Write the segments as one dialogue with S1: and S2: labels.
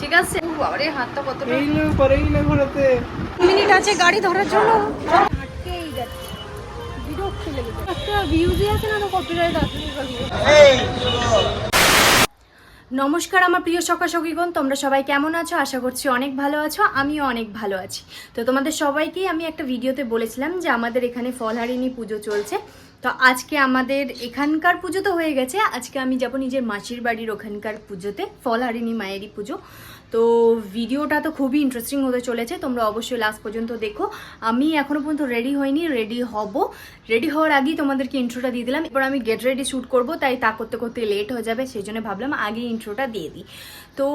S1: ঠিক আছে? ও বাবারে হাতটা কত
S2: এই না পরেই না ঘোরাতে।
S1: মিনিট আছে গাড়ি ধরার জন্য। আটকেই যাচ্ছে। বিরক্ত লেগে যাচ্ছে। একটা ভিউজই আছে না তো কপিরাইট আসলে নমস্কার আমার প্রিয় সখা সখীগণ তোমরা সবাই কেমন আছো? আশা করছি অনেক ভালো আছো, আমিও অনেক ভালো আছি। তো তোমাদের সবাইকেই আমি একটা ভিডিওতে বলেছিলাম যে আমাদের এখানে ফলহারিণী পুজো চলছে। তো আজকে আমাদের এখানকার পুজো তো হয়ে গেছে, আজকে আমি যাব নিজের মাসির বাড়ির ওখানকার পুজোতে, ফলহারিণী মায়েরই পুজো। তো ভিডিওটা তো খুবই ইন্টারেস্টিং হতে চলেছে, তোমরা অবশ্যই লাস্ট পর্যন্ত দেখো। আমি এখনও পর্যন্ত রেডি হইনি রেডি হব। রেডি হওয়ার আগেই তোমাদেরকে ইন্ট্রোটা দিয়ে দিলাম। এবার আমি গেট রেডি শ্যুট করব, তাই তা করতে করতে লেট হয়ে যাবে, সেই জন্য ভাবলাম আগে ইন্ট্রোটা দিয়ে দিই। তো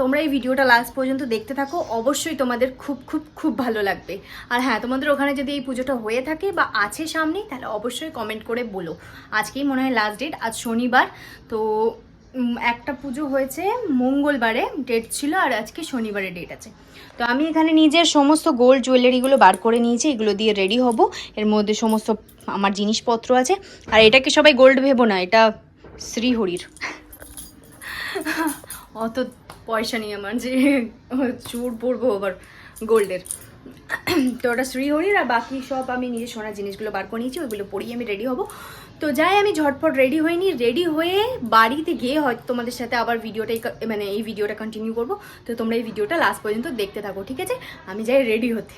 S1: তোমরা এই ভিডিওটা লাস্ট পর্যন্ত দেখতে থাকো, অবশ্যই তোমাদের খুব খুব খুব ভালো লাগবে। আর হ্যাঁ তোমাদের ওখানে যদি এই পুজোটা হয়ে থাকে বা আছে সামনেই, তাহলে অবশ্যই কমেন্ট করে বলো। আজকেই মনে হয় লাস্ট ডেট আজ শনিবার। তো একটা পুজো হয়েছে মঙ্গলবারে ডেট ছিল, আর আজকে শনিবারে ডেট আছে। তো আমি এখানে নিজের সমস্ত গোল্ড জুয়েলারিগুলো বার করে নিয়েছি, এগুলো দিয়ে রেডি হব। এর মধ্যে সমস্ত আমার জিনিসপত্র আছে। আর এটাকে সবাই গোল্ড ভেবো না, এটা শ্রীহরির। অত পয়সা নেই আমার যে চুর পরবো আবার গোল্ডের তো ওটা শ্রীহরির, আর বাকি সব আমি নিজের সোনার জিনিসগুলো বার করে নিয়েছি, ওইগুলো পরিয়ে আমি রেডি হব। তো যাই, আমি ঝটপট রেডি হইনি। রেডি হয়ে বাড়িতে গিয়ে হয়তো তোমাদের সাথে আবার ভিডিওটাই মানে এই ভিডিওটা কন্টিনিউ করব। তো তোমরা এই ভিডিওটা লাস্ট পর্যন্ত দেখতে থাকো, ঠিক আছে? আমি যাই রেডি হতে।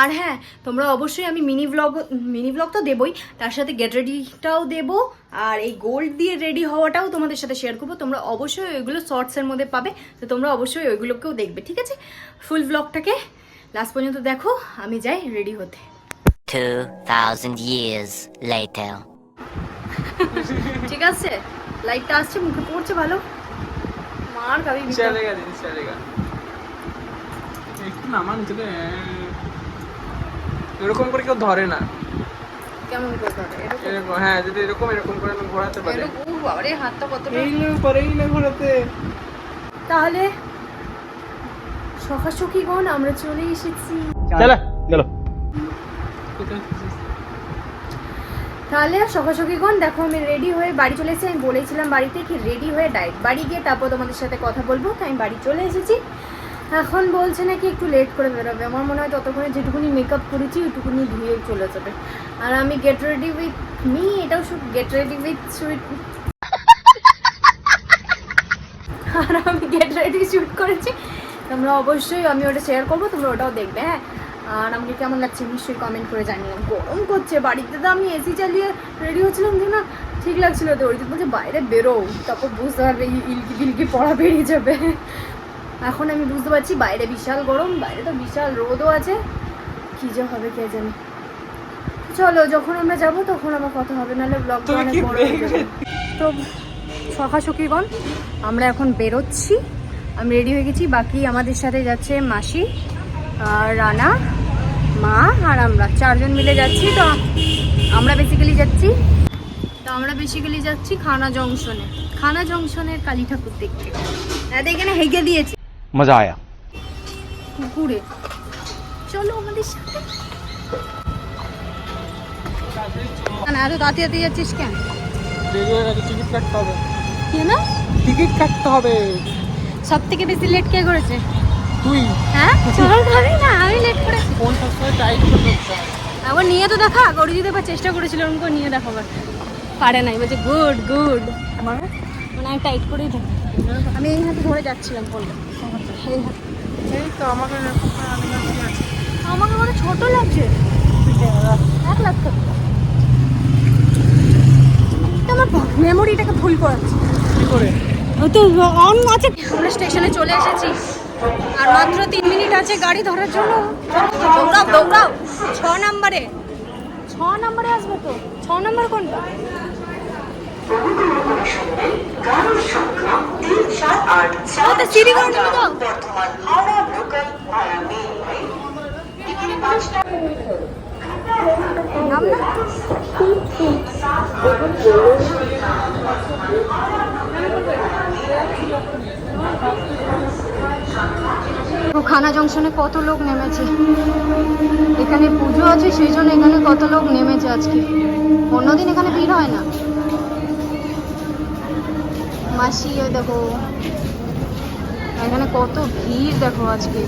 S1: আর হ্যাঁ তোমরা অবশ্যই আমি মিনি ব্লগ মিনি ব্লগ তো দেবই। তার সাথে গেট রেডিটাও দেবো। আর এই গোল্ড দিয়ে রেডি হওয়াটাও তোমাদের সাথে শেয়ার করব। তোমরা অবশ্যই ওইগুলো শর্টসের মধ্যে পাবে। তো তোমরা অবশ্যই ওইগুলোকেও দেখবে, ঠিক আছে? ফুল ব্লগটাকে লাস্ট পর্যন্ত দেখো। আমি যাই রেডি হতে।
S3: 2000 years later.
S1: ঠিক আছে লাইটটা আসছে মুখে পড়ছে ভালো। মার কবি
S2: চলেগা দিন চলেগা একটু নামা নিচে এরকম করে কেউ ধরে না।
S1: কেমন করে এরকম?
S2: হ্যাঁ যদি এরকম এরকম করে ঘোরাতে পারে।
S1: ও বাবারে হাতটা কতটা
S2: এইগুলো পারেই না ঘোরাতে।
S1: তাহলে সকাসকি গণ আমরা চলে এসেছি।
S4: চলো চলো
S1: তাহলে সখাসখীগণ দেখো আমি রেডি হয়ে বাড়ি চলে এসেছি। আমি বলেছিলাম বাড়িতে কি রেডি হয়ে ডাইরেক্ট বাড়ি গিয়ে তারপর তোমাদের সাথে কথা বলব। তাই আমি বাড়ি চলে এসেছি। এখন বলছে নাকি একটু লেট করে বেরোবে। আমার মনে হয় ততক্ষণে যেটুকুনি মেকআপ করেছি, ওইটুকুনি ধুয়ে চলে যাবে। আর আমি গেট রেডি উইথ মি এটাও গেট রেডি উইথ সুইট আর আমি গেট রেডি শ্যুট করেছি। তোমরা অবশ্যই, আমি ওটা শেয়ার করব, তোমরা ওটাও দেখবে হ্যাঁ? আর আমাকে কেমন লাগছে নিশ্চয়ই কমেন্ট করে জানিও। গরম করছে বাড়িতে তো আমি এসি চালিয়ে রেডি হচ্ছিলাম যে না ঠিক লাগছিল তো ওই বলছে বাইরে বেরো তারপর বুঝতে পারবে ইলকি বিলকি পড়া বেরিয়ে যাবে। এখন আমি বুঝতে পারছি বাইরে বিশাল গরম বাইরে তো বিশাল রোদও আছে। কী যে হবে কে জানে। চলো যখন আমরা যাব তখন আমার কথা হবে নাহলে ব্লগ অনেক বড় হয়ে যাবে। তো সখাসখীগণ আমরা এখন বেরোচ্ছি। আমি রেডি হয়ে গেছি বাকি আমাদের সাথে যাচ্ছে মাসি আর রানা। মা আর আমরা চারজন মিলে যাচ্ছি তো আমরা বেসিক্যালি যাচ্ছি। তো আমরা বেসিক্যালি যাচ্ছি খানা জংশনে। খানা জংশনের কালী ঠাকুর দেখতে। এখানে হেগে দিয়েছে।
S4: মজা আয়া।
S1: পুকুরে। চলো আমাদের সাথে। এত যাচ্ছিস কেন?
S2: টিকিট কাটতে হবে।
S1: কেন?
S2: টিকিট কাটতে হবে।
S1: সব থেকে বেশি লেট কে করেছে?
S2: তুই?
S1: হ্যাঁ? চল খাবি না আমি লেট করেছি
S2: ফোন সবসময় টাইট করে ঢুকতে হয়
S1: নিয়ে তো দেখা গড়ি দিতে চেষ্টা করেছিল ওরকম করে নিয়ে দেখাবার। পারে নাই বলছে গুড গুড
S2: মানে?
S1: মানে আমি টাইট করেই থাকি। আমি এই হাতে ধরে যাচ্ছিলাম ফোনটা এই
S2: তো আমাকে করে
S1: আমাকে মনে ছোট লাগছে। এক লাখ আমার মেমোরিটাকে ভুল করাচ্ছে।
S2: কি করে?
S1: তো অন আছে। আমরা স্টেশনে চলে এসেছি। আর মাত্র তিন মিনিট আছে গাড়ি ধরার জন্য। দৌড়াও দৌড়াও। ছ নাম্বারে। ছ আসবে তো? ছ নাম্বার কোনটা? খানা জংশনে কত লোক নেমেছে? এখানে পুজো আছে, সেই জন্য এখানে কত লোক নেমেছে আজকে। অন্যদিন এখানে ভিড় হয় না। মাসি দেখো, এখানে কত ভিড় দেখো আজকে।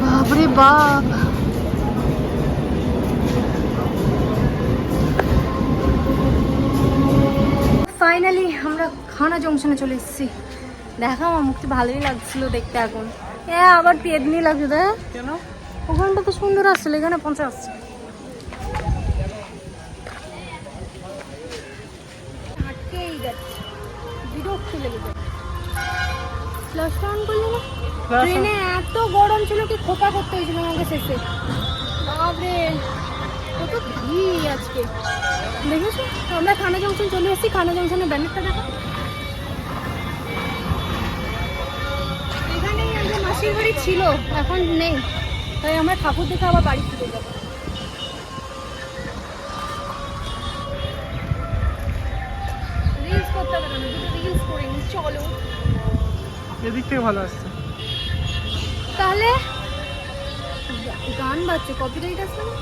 S1: বাপরে বাপ! ফাইনালি আমরা খানা জংশনে চলে এসেছি। দেখা আমার মুখটি ভালোই লাগছিল দেখতে এখন। হ্যাঁ আবার পেদনি লাগছে দেখ।
S2: কেন?
S1: ওখানটা তো সুন্দর আসছিল এখানে পৌঁছে আসছে। ট্রেনে এত গরম ছিল কি খোপা করতে হয়েছিল আমাকে শেষে। বাপরে কত ভিড় আজকে। দেখেছ? আমরা খানা জংশন চলে এসেছি খানা জংশনের ব্যানারটা দেখো। মাসির বাড়ি ছিল এখন নেই। তাই আমরা ঠাকুর দেখে আবার বাড়ি ফিরে যাব। রিলস করতে হবে না দুটো রিলস করে নিই চলো।
S2: এদিক থেকে ভালো আসছে।
S1: তাহলে গান বাজছে কপিরাইট আছে না?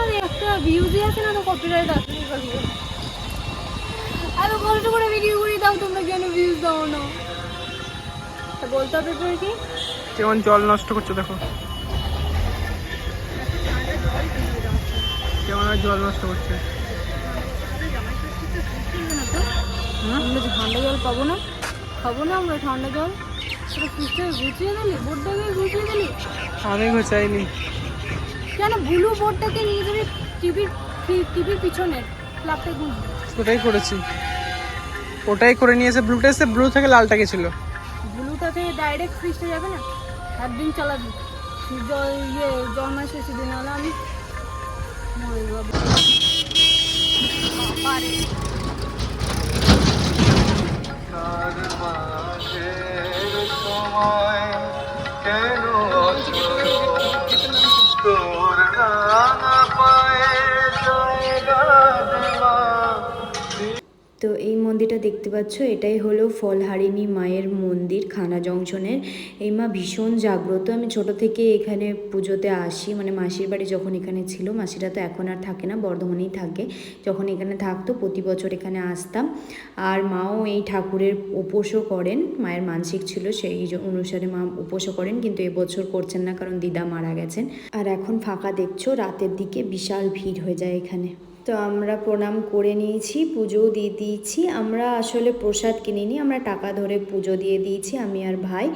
S1: আরে একটা ভিউজই আছে না তো কপিরাইট আসলেই পারবে আরও কষ্ট করে ভিডিও করে? দাও তোমরা কেন ভিউজ দাও না? বলতে হবে কি?
S2: কেমন জল নষ্ট করছে দেখো। কেমন জল নষ্ট করছে।
S1: আমরা ঠান্ডা জল পাবো না খাব না আমরা ঠান্ডা জল? সেটা ফ্রিজটা গুছিয়ে দিলি বোর্ডটাকে গুছিয়ে দিলি?
S2: আমি ঘুচাইনি
S1: কেন ব্লু বোর্ডটাকে নিয়ে যাবি টিভির টিভির পিছনে ক্লাবটা গুছবি
S2: ওটাই করেছি। ওটাই করে নিয়েছে ব্লুটা এসে ব্লু থেকে লালটা গেছিল
S1: ব্লুটা থেকে ডাইরেক্ট ফ্রিজটা যাবে না? একদিন চালাবি। জল ইয়ে জল মাসে সেদিন হলে আমি মরে যাব।
S4: দেখতে পাচ্ছ, এটাই হলো ফলহারিণী মায়ের মন্দির খানা জংশনের। এই মা ভীষণ জাগ্রত। আমি ছোট থেকে এখানে পুজোতে আসি মানে মাসির বাড়ি যখন এখানে ছিল, মাসিরা তো এখন আর থাকে না, বর্ধমানেই থাকে। যখন এখানে থাকতো, প্রতি বছর এখানে আসতাম। আর মাও এই ঠাকুরের উপোসও করেন, মায়ের মানসিক ছিল সেই অনুসারে মা উপোসও করেন, কিন্তু এবছর করছেন না, কারণ দিদা মারা গেছেন। আর এখন ফাঁকা দেখছ, রাতের দিকে বিশাল ভিড় হয়ে যায় এখানে। তো আমরা প্রণাম করে নিয়েছি পুজোও দিয়ে দিয়েছি। আমরা আসলে প্রসাদ কিনিনি, আমরা টাকা ধরে পুজো দিয়ে দিয়েছি, আমি আর ভাই।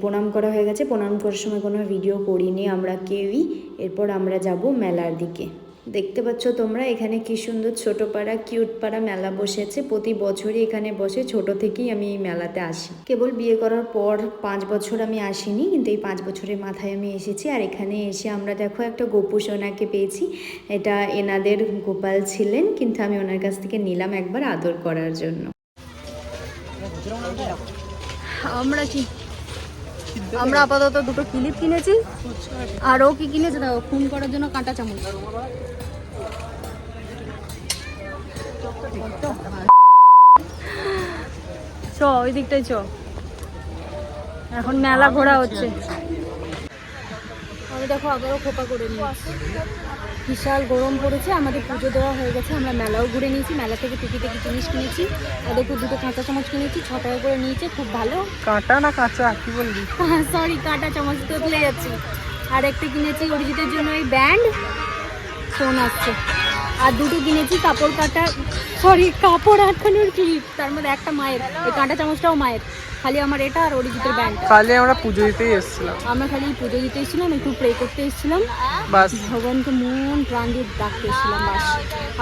S4: প্রণাম করা হয়ে গেছে। প্রণাম করার সময় কোনো ভিডিও করিনি আমরা কেউই। এরপর আমরা যাব মেলার দিকে। দেখতে পাচ্ছ তোমরা, এখানে কি সুন্দর ছোট পাড়া, কিউট পাড়া মেলা বসেছে। প্রতি বছরই এখানে বসে ছোট থেকেই আমি এই মেলাতে আসি। কেবল বিয়ে করার পর পাঁচ বছর আমি আসিনি, কিন্তু এই পাঁচ বছরের মাথায় আমি এসেছি। আর এখানে এসে আমরা দেখো একটা গোপু সোনাকে পেয়েছি। এটা এনাদের গোপাল ছিলেন, কিন্তু আমি ওনার কাছ থেকে নিলাম একবার আদর করার জন্য।
S1: আমরা কি? আমরা আপাতত দুটো ক্লিপ কিনেছি। আর ও কি কিনেছে? দেখো খুন করার জন্য কাঁটা চামচ। চ ওই দিকটাই চ। এখন মেলা ঘোরা হচ্ছে। আমি দেখো আবারও খোপা করে নিয়েছি। বিশাল গরম পড়েছে আমাদের পুজো দেওয়া হয়ে গেছে আমরা মেলাও ঘুরে নিয়েছি মেলা থেকে টুকি টুকি জিনিস কিনেছি ওদের দুটো কাঁচা চামচ কিনেছি ছ টাকা করে নিয়েছে খুব ভালো।
S2: কাঁটা না কাঁচা কি বললি?
S1: সরি কাঁটা চামচ তো তুলে যাচ্ছি। আর একটা কিনেছি অরিজিতের জন্য ওই ব্যান্ড ফোন আসছে আর দুটো কিনেছি কাপড় কাটা সরি কাপড় আটকানোর ক্লিপ তার মধ্যে একটা মায়ের এই কাঁটা চামচটাও মায়ের। খালি আমার এটা আর অরিজিতের ব্যান্ড
S2: কালে আমরা পুজো দিতেই এসেছিলাম।
S1: আমরা খালি পুজো দিতে এসেছিলাম একটু প্রে করতে এসেছিলাম।
S2: বাস।
S1: ভগবানকে মন প্রাণ দিয়ে ডাকতে এসেছিলাম বাস।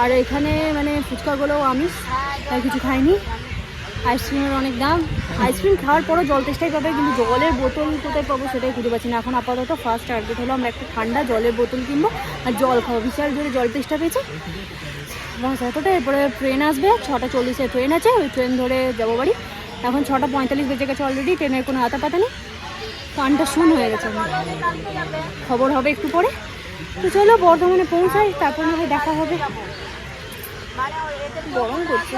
S1: আর এখানে মানে ফুচকাগুলোও আমিষ তাই কিছু খাইনি। আইসক্রিমের অনেক দাম। আইসক্রিম খাওয়ার পরও জল তেষ্টাই পাবে, কিন্তু জলের বোতল কোথায় পাবো সেটাই খুঁজে পাচ্ছি না। এখন আপাতত ফার্স্ট টার্গেট হলো আমরা একটা ঠান্ডা জলের বোতল কিনবো আর জল খাব। বিশাল জোরে জল তেষ্টা পেয়েছে। বাস এতটা এরপরে ট্রেন আসবে। ছটা চল্লিশে ট্রেন আছে, ওই ট্রেন ধরে যাব বাড়ি। এখন ছটা পঁয়তাল্লিশ বেজে গেছে অলরেডি ট্রেনের কোনো হাতা পাতা নেই। কানটা শুন হয়ে গেছে খবর হবে একটু পরে। তো চলো বর্ধমানে পৌঁছাই, তারপর না দেখা হবে। গরম করছে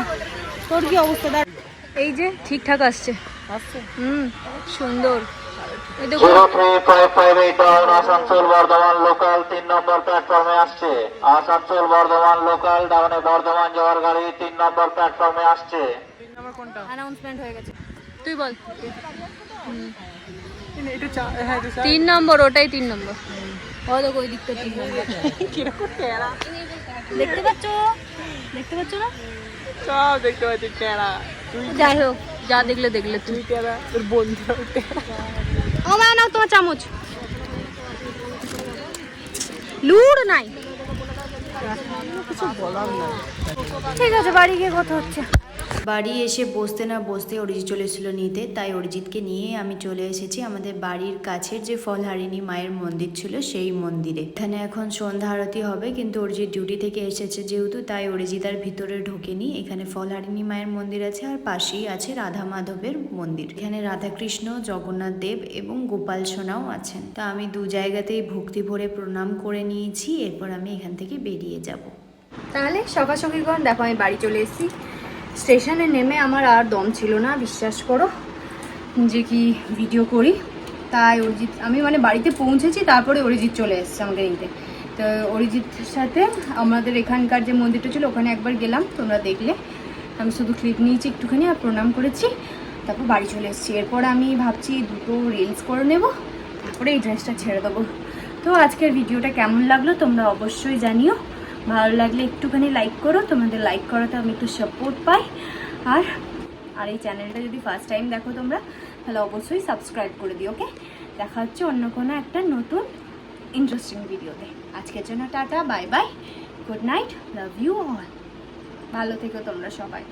S1: তোর কি অবস্থা? এই যে ঠিকঠাক আসছে
S2: আসছে
S1: হুম সুন্দর এই
S5: zero three five five eight Asansol Bardhaman local তিন নম্বর প্ল্যাটফর্মে আসছে আসানসোল বর্ধমান লোকাল ডাউনে বর্ধমান যাওয়ার গাড়ি তিন নম্বর প্ল্যাটফর্মে আসছে
S2: তিন নম্বর
S1: অ্যানাউন্সমেন্ট হয়ে গেছে
S6: তুই বল
S2: এটা চা হ্যাঁ এটা চা
S6: তিন নম্বর ওটাই তিন নম্বর ও ওই দিকটা তিন নম্বর দেখতে পাচ্ছ দেখতে পাচ্ছ না
S2: সব দেখতে পাচ্ছি টেরা
S6: যাই হোক যা দেখলে দেখলে তুই।
S2: তোর বন্ধু
S6: ও মা নাও তোমার চামচ। লুড় নাই।
S1: ঠিক আছে বাড়ি গিয়ে কথা হচ্ছে।
S4: বাড়ি এসে বসতে না বসতে অরিজিৎ চলে এসেছিল নিতে, তাই অরিজিৎকে নিয়ে আমি চলে এসেছি। আমাদের বাড়ির কাছের যে ফলহারিণী মায়ের মন্দির ছিল, সেই মন্দিরে। এখানে এখন সন্ধ্যা আরতি হবে, কিন্তু অরিজিৎ ডিউটি থেকে এসেছে যেহেতু, তাই অরিজিৎ আর ভিতরে ঢোকেনি। এখানে ফলহারিণী মায়ের মন্দির আছে, আর পাশেই আছে রাধা মাধবের মন্দির। এখানে রাধাকৃষ্ণ, জগন্নাথ দেব এবং গোপাল সোনাও আছেন। তা আমি দু জায়গাতেই ভক্তি ভরে প্রণাম করে নিয়েছি, এরপর আমি এখান থেকে বেরিয়ে যাব।
S1: তাহলে সকাল সকাল দেখো আমি বাড়ি চলে এসেছি। স্টেশনে নেমে আমার আর দম ছিল না, বিশ্বাস করো যে কি ভিডিও করি। তাই অরিজিৎ, আমি মানে বাড়িতে পৌঁছেছি, তারপরে অরিজিৎ চলে এসেছে আমাকে নিতে। তো অরিজিতের সাথে আমাদের এখানকার যে মন্দিরটা ছিল, ওখানে একবার গেলাম, তোমরা দেখলে। আমি শুধু ক্লিপ নিয়েছি একটুখানি আর প্রণাম করেছি, তারপর বাড়ি চলে এসেছি। এরপর আমি ভাবছি দুটো রিলস করে নেব, তারপরে এই ড্রেসটা ছেড়ে দেবো। তো আজকের ভিডিওটা কেমন লাগল তোমরা অবশ্যই জানিও। ভালো লাগলে একটুখানি লাইক করো, তোমাদের লাইক করাতে আমি একটু সাপোর্ট পাই। আর আর এই চ্যানেলটা যদি ফার্স্ট টাইম দেখো তোমরা, তাহলে অবশ্যই সাবস্ক্রাইব করে দিও ওকে দেখা হচ্ছে অন্য কোনো একটা নতুন ইন্টারেস্টিং ভিডিওতে আজকের জন্য tata bye bye good night love you all ভালো থেকো তোমরা সবাই।